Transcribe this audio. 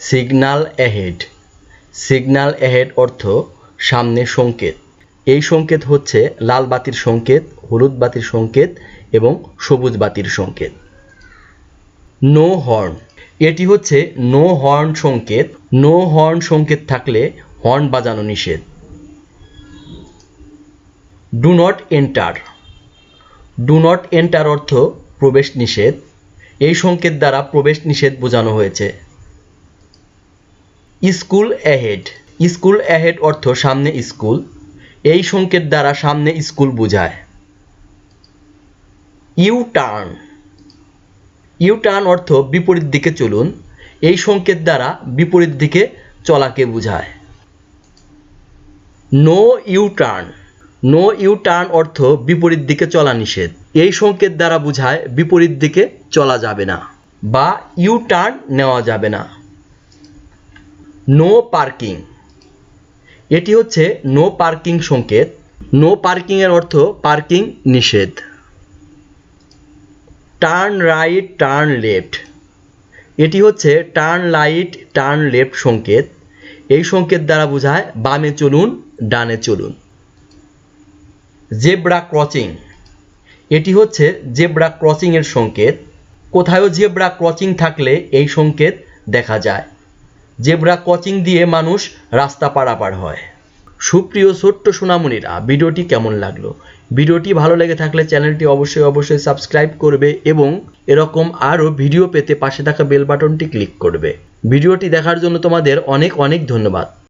Signal ahead signal ahead অর্থ সামনে সংকেত। এই সংকেত হচ্ছে লাল বাতির সংকেত, হলুদ বাতির সংকেত এবং সবুজ বাতির সংকেত। নো হর্ন এটি হচ্ছে নো হর্ন সংকেত। নো হর্ন সংকেত থাকলে হর্ন বাজানো নিষেধ। Do not enter do not enter অর্থ প্রবেশ নিষেধ। এই সংকেত দ্বারা প্রবেশ নিষেধ বোঝানো হয়েছে। School ahead. স্কুল অ্যাহেড অর্থ সামনে স্কুল। এই সংকেত দ্বারা সামনে স্কুল বোঝায়। ইউ টার্ন ইউ টার্ন অর্থ বিপরীত দিকে চলুন। এই সংকেত দ্বারা বিপরীত দিকে চলাকে বোঝায়। No U turn no U turn অর্থ বিপরীত দিকে চলা নিষেধ। এই সংকেত দ্বারা বোঝায় বিপরীত দিকে চলা যাবে না বা ইউ টার্ন নেওয়া যাবে না। No parking. এটি হচ্ছে নো পার্কিং সংকেত। নো পার্কিং এর অর্থ পার্কিং নিষেধ। Turn right, turn left. এটি হচ্ছে টার্ন লাইট টার্ন লেফট সংকেত। এই সংকেত দ্বারা বোঝায় বামে চলুন, ডানে চলুন। Zebra crossing. এটি হচ্ছে জেব্রা ক্রসিং এর সংকেত। কোথাও জেব্রা ক্রসিং থাকলে এই সংকেত দেখা যায়। জেব্রা ক্রসিং দিয়ে মানুষ রাস্তা পারাপার হয়। সুপ্রিয় ছোট্ট সোনামণিরা, ভিডিওটি কেমন লাগল? ভিডিওটি ভালো লেগে থাকলে চ্যানেলটি অবশ্যই অবশ্যই সাবস্ক্রাইব করবে এবং এরকম আরও ভিডিও পেতে পাশে থাকা বেল বাটনটি ক্লিক করবে। ভিডিওটি দেখার জন্য তোমাদের অনেক অনেক ধন্যবাদ।